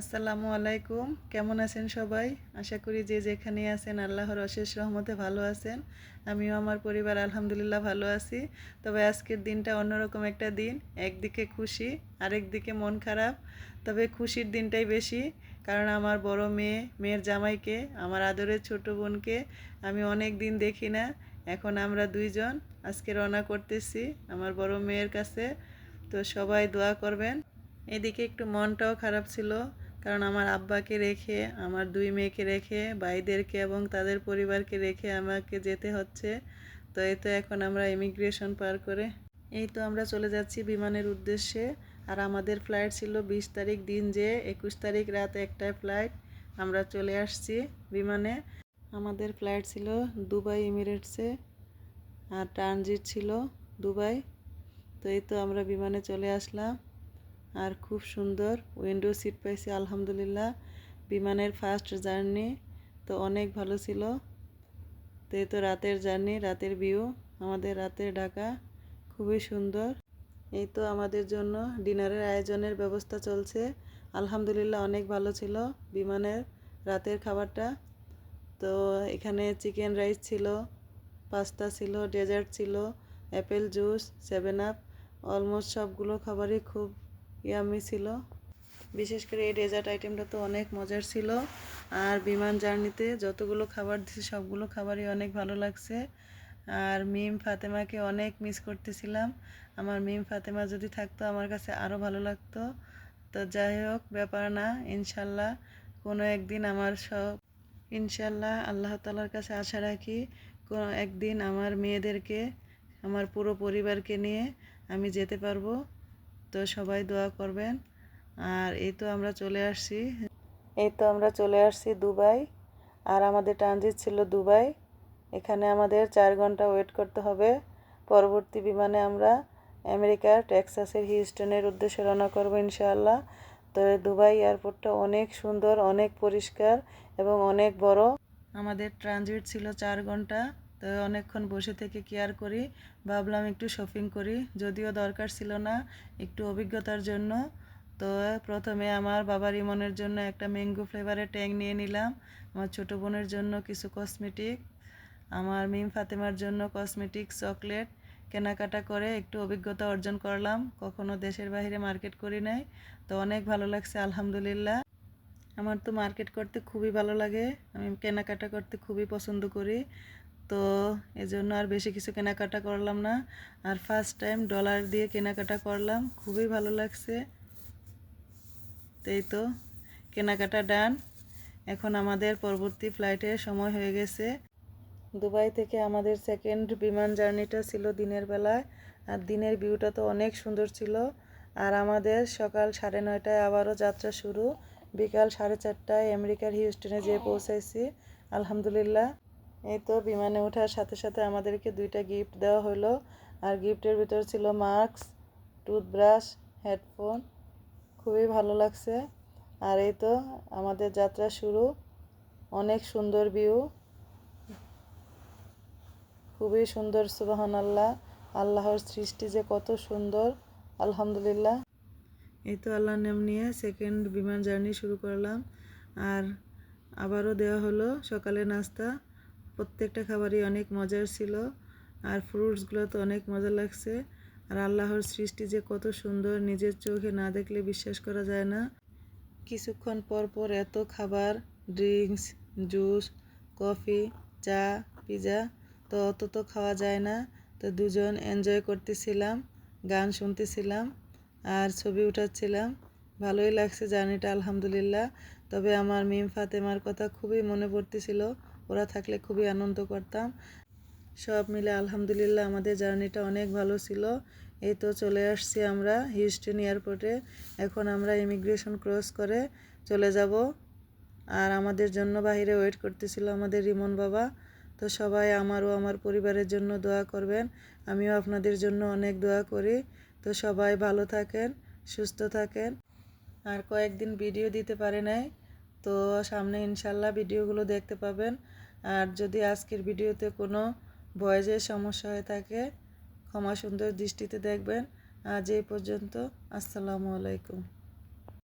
আসসালামু আলাইকুম। কেমন আছেন সবাই? আশা করি যে যেখানে আছেন আল্লাহর অশেষ রহমতে ভালো আছেন। আমিও আমার পরিবার আলহামদুলিল্লাহ ভালো আছি। তবে আজকের দিনটা অন্যরকম একটা দিন। একদিকে খুশি আরেক দিকে মন খারাপ। তবে খুশির দিনটাই বেশি। কারণ আমার বড় মেয়ে, মেয়ের জামাইকে, আমার আদরের ছোট বোনকে আমি অনেক দিন দেখি না। এখন আমরা দুইজন আজকে রওনা করতেছি আমার বড় মেয়ের কাছে। তো সবাই দোয়া করবেন। এদিকে একটু মনটাও খারাপ ছিল। কারণ আমার আব্বাকে রেখে, আমার দুই মেয়েকে রেখে, ভাইদেরকে এবং তাদের পরিবারকে রেখে আমাকে যেতে হচ্ছে। তো এই তো এখন আমরা ইমিগ্রেশন পার করে, এই তো আমরা চলে যাচ্ছি বিমানের উদ্দেশ্যে। আর আমাদের ফ্লাইট ছিল বিশ তারিখ দিন যে, একুশ তারিখ রাত একটায় ফ্লাইট আমরা চলে আসছি বিমানে। আমাদের ফ্লাইট ছিল দুবাই এমিরেটসে, আর ট্রানজিট ছিল দুবাই। তো এই তো আমরা বিমানে চলে আসলাম। আর খুব সুন্দর। উইন্ডো সিট পাইছি, আলহামদুলিল্লাহ। বিমানের ফার্স্ট জার্নি তো অনেক ভালো ছিল। তো এই তো রাতের জার্নি রাতের ভিউ আমাদের রাতের ঢাকা, খুবই সুন্দর। এই তো আমাদের জন্য ডিনারের আয়োজনের ব্যবস্থা চলছে। আলহামদুলিল্লাহ অনেক ভালো ছিল বিমানের, রাতের খাবারটা। তো এখানে চিকেন রাইস ছিল পাস্তা ছিল ডেজার্ট ছিল apple juice seven up almost সবগুলো খাবারই খুব ইয়ামি ছিল। বিশেষ করে এই ডেজার্ট আইটেমটা তো অনেক মজার ছিল। আর বিমান জার্নিতে যতগুলো খাবার দিছে সবগুলো খাবারই অনেক ভালো লাগছে। আর মিম ফাতেমাকে অনেক মিস করতেছিলাম। আমার মিম ফাতেমা যদি থাকতো, আমার কাছে আরও ভালো লাগতো। তো যাই হোক, ব্যাপার না, ইনশাল্লাহ কোনো একদিন আমার সব, ইনশাল্লাহ আল্লাহ তালার কাছে আশা রাখি, কোনো একদিন আমার মেয়েদেরকে, আমার পুরো পরিবারকে নিয়ে আমি যেতে পারব। তো সবাই দোয়া করবেন। আর এই তো আমরা চলে আসছি। এই তো আমরা চলে আসছি দুবাই। আর আমাদের ট্রানজিট ছিল দুবাই। এখানে আমাদের চার ঘণ্টা ওয়েট করতে হবে। পরবর্তী বিমানে আমরা আমেরিকার টেক্সাসের হিউস্টনের উদ্দেশ্যে রওনা করব ইনশাআল্লাহ। তো দুবাই এয়ারপোর্টটা অনেক সুন্দর অনেক পরিষ্কার এবং অনেক বড়। আমাদের ট্রানজিট ছিল চার ঘণ্টা। তো অনেকক্ষণ বসে থেকে কেয়ার করি। ভাবলাম একটু শপিং করি। যদিও দরকার ছিল না একটু অভিজ্ঞতার জন্য। তো প্রথমে আমার বাবার ইমনের জন্য একটা ম্যাঙ্গো ফ্লেভারের ট্যাং নিয়ে নিলাম। আমার ছোটো বোনের জন্য কিছু কসমেটিক আমার মিম ফাতেমার জন্য কসমেটিক চকলেট কেনাকাটা করে একটু অভিজ্ঞতা অর্জন করলাম। কখনো দেশের বাইরে মার্কেট করি নাই। তো অনেক ভালো লাগছে, আলহামদুলিল্লাহ। আমার তো মার্কেট করতে খুবই ভালো লাগে। আমি কেনাকাটা করতে খুবই পছন্দ করি। তো এজন্য আর বেশি কিছু কেনাকাটা করলাম না। আর ফার্স্ট টাইম ডলার দিয়ে কেনাকাটা করলাম, খুবই ভালো লাগছে। তো এই তো, কেনাকাটা ডান এখন আমাদের পরবর্তী ফ্লাইটের সময় হয়ে গেছে। দুবাই থেকে আমাদের সেকেন্ড বিমান জার্নিটা ছিল দিনের বেলায়। আর দিনের ভিউটা তো অনেক সুন্দর ছিল। আর আমাদের সকাল সাড়ে নয়টায় আবারও যাত্রা শুরু। বিকাল সাড়ে চারটায় আমেরিকার হিউস্টনে যেয়ে পৌঁছাইছি। আলহামদুলিল্লাহ। এই তো বিমানে ওঠার সাথে সাথে আমাদেরকে দুইটা গিফট দেওয়া হলো। আর গিফটের ভিতর ছিল মাস্ক টুথব্রাশ হেডফোন খুবই ভালো লাগছে। আর এই তো আমাদের যাত্রা শুরু। অনেক সুন্দর ভিউ খুবই সুন্দর সুবাহান আল্লাহ আল্লাহর সৃষ্টি যে কত সুন্দর। আলহামদুলিল্লাহ। এই তো আল্লাহর নাম নিয়ে সেকেন্ড বিমান জার্নি শুরু করলাম। আর আবারও দেওয়া হলো সকালে নাস্তা। প্রত্যেকটা খাবারই অনেক মজার ছিল আর ফ্রুটসগুলো তো অনেক মজা লাগছে। আর আল্লাহর সৃষ্টি যে কত সুন্দর, নিজের চোখে না দেখলে বিশ্বাস করা যায় না। কিছুক্ষণ পর পর এত খাবার ড্রিঙ্কস জুস কফি চা পিজা তো অত তো খাওয়া যায় না। তো দুজন এনজয় করতেছিলাম, গান শুনতেছিলাম আর ছবি উঠাচ্ছিলাম। ভালোই লাগছে জার্নিটা, আলহামদুলিল্লাহ। তবে আমার মিম ফাতেমার কথা খুবই মনে পড়তেছিল। ওরা থাকলে খুবই আনন্দ করতাম। সব মিলে আলহামদুলিল্লাহ আমাদের জার্নিটা অনেক ভালো ছিল। এই তো চলে আসছি আমরা হিউস্টন এয়ারপোর্টে। এখন আমরা ইমিগ্রেশন ক্রস করে চলে যাব। আর আমাদের জন্য বাহিরে ওয়েট করতেছিল আমাদের রিমন বাবা। তো সবাই আমারও আমার পরিবারের জন্য দোয়া করবেন। আমিও আপনাদের জন্য অনেক দোয়া করি। তো সবাই ভালো থাকেন, সুস্থ থাকেন। আর কয়েকদিন ভিডিও দিতে পারে নাই। তো সামনে ইনশাল্লাহ ভিডিওগুলো দেখতে পাবেন। আর যদি আজকের ভিডিওতে কোনো ভয়েজের সমস্যা হয়ে থাকে, ক্ষমা সুন্দর দৃষ্টিতে দেখবেন। আজ এই পর্যন্ত, আসসালামু আলাইকুম।